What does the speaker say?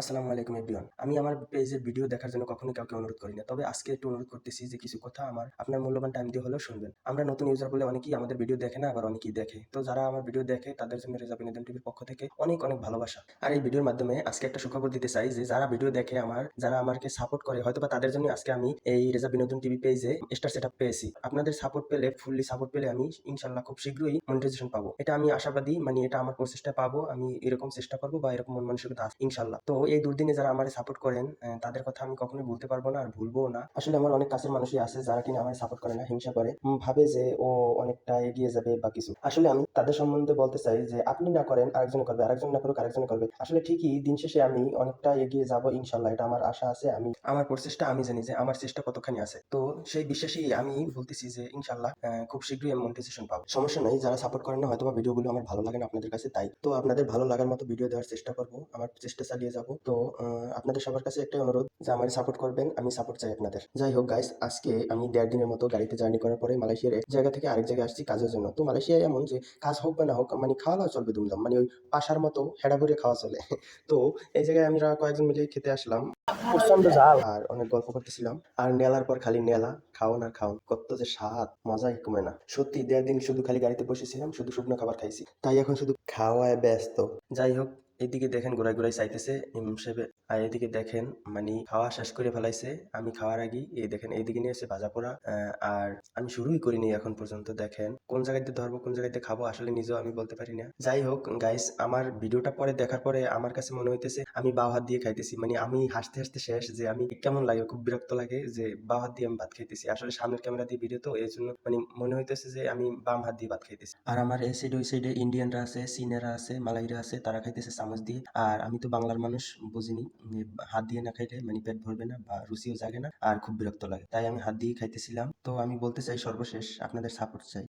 আসসালামু আলাইকুম এভরিওয়ান। আমি আমার পেজের ভিডিও দেখার জন্য কখনোই কাউকে অনুরোধ করি না। তবে আজকে একটু অনুরোধ করতেছি যে কিছু কথা আমার, আপনার মূল্যবান টাইম দিয়ে হলেও শুনবেন। আমরা নতুন ইউজার বলে অনেকেই আমাদের ভিডিও দেখে না, আবার অনেকেই দেখে। তো যারা আমার ভিডিও দেখে, তাদের জন্য রেজা বিনোদন টিভির পক্ষ থেকে অনেক অনেক ভালোবাসা। আর এই ভিডিওর মাধ্যমে আজকে একটা সুখবর দিতে চাই যে, যারা ভিডিও দেখে আমার, যারা আমাকে সাপোর্ট করে হয়তো বা তাদের জন্য আজকে আমি এই রেজা বিনোদন টিভি পেজে স্টার সেট পেয়েছি। আপনাদের সাপোর্ট পেলে ফুললি সাপোর্ট পেলে আমি ইনশাল্লাহ খুব শীঘ্রই মনিটাইজেশন পাবো। এটা আমি আশাবাদী মানে এটা আমার প্রচেষ্টা পাবো, আমি এরকম চেষ্টা করব বা এরকম মন মানসিকতা ইনশাল্লাহ তো এই দুর্দিনে যারা আমার সাপোর্ট করেন তাদের কথা আমি কখনোই ভুলতে পারব না আর ভুলবো না। আসলে আমার অনেক কাছের মানুষই আছে যারা কিনা আমার সাপোর্ট করে না, হিংসা করে। ভাবে যে ও অনেকটা এগিয়ে যাবে বা কিছু। আসলে আমি তাদের সম্বন্ধে বলতে চাই যে, আপনি না করেন আরেকজন করবে, আরেকজন না করুক আরেকজন করবে। আসলে ঠিকই দিন শেষে আমি অনেকটা এগিয়ে যাব, ইনশাল্লাহ। এটা আমার আশা আছে, আমি, আমার প্রচেষ্টা আমি জানি যে, আমার চেষ্টা কতখানি আছে। তো সেই বিশ্বাসই আমি বলতেছি যে, ইনশাল্লাহ খুব শীঘ্রই আমি মনিটাইজেশন পাবো। সমস্যা নাই, যারা সাপোর্ট করেন না হয়তো ভিডিওগুলো আমার ভালো লাগে না আপনাদের কাছে, তাই। তো আপনাদের ভালো লাগার মতো ভিডিও দেওয়ার চেষ্টা করব। আমার চেষ্টা চালিয়ে যাব। তো আহ, আপনাদের সবার কাছে একটাই অনুরোধ যে আমার সাপোর্ট করবেন আমি সাপোর্ট চাই আপনাদের। যাই হোক গাইস আজকে আমি দেড় দিনের মতো গাড়িতে জার্নি করার পরে মালয়েশিয়ার এক জায়গা থেকে আরেক জায়গায় আসছি কাজের জন্য। তো মালয়েশিয়ায় এমন যে কাজ হোক বা না হোক মানে খাওয়া দাওয়া চলবে দুমদাম মানে ওই পাশার মতো হেডা ভরে খাওয়া চলে। তো এই জায়গায় আমরা কয়েকজন মিলে খেতে আসলাম। প্রচণ্ড জাল আর অনেক গল্প করতেছিলাম। আর নেলার পর খালি নেলা খাওন আর খাওন কত যে স্বাদ মজাই কমে না। সত্যি দেড় দিন শুধু খালি গাড়িতে বসেছিলাম শুধু শুকনো খাবার খাইছি। তাই এখন শুধু খাওয়ায় ব্যস্ত। যাই হোক এদিকে দেখেন ঘোরাই ঘোরাই চাইতেছে, ইমাম সাহেবে, আর এদিকে দেখেন মানে খাওয়া শেষ করে ফেলাইছে। আমি খাওয়ার আগে এই দেখেন এইদিকে নিয়ে এসে ভাজা পোড়া আর আমি শুরুই করিনি এখন পর্যন্ত, দেখেন কোন জায়গাতে ধরবো, কোন জায়গাতে খাব, আসলে নিজেও আমি বলতে পারি না। যাই হোক গাইস আমার ভিডিওটা পরে দেখার পরে আমার কাছে মনে হইতেছে, আমি বাও হাত দিয়ে খাইতেছি। মানে আমি হাসতে হাসতে শেষ যে আমি কেমন লাগে, খুব বিরক্ত লাগে যে বাও হাত দিয়ে আমি ভাত খাইতেছি। আসলে সামনের ক্যামেরা দিয়ে ভিডিও তো এই জন্য মানে মনে হইতেছে যে আমি বাম হাত দিয়ে ভাত খাইতেছি। আর আমার এই সাইডে ওই সাইডে ইন্ডিয়ানরা আছে চীনেরা আছে মালাইরা আছে, তারা খাইতেছে চামচ দিয়ে। আর আমি তো বাংলার মানুষ, বুঝিনি। হাত দিয়ে না খাইলে মানে পেট ভরবে না বা রুচিও জাগে না, আর খুব বিরক্ত লাগে। তাই আমি হাত দিয়ে খাইতেছিলাম। তো আমি বলতে চাই সর্বশেষ, আপনাদের সাপোর্ট চাই।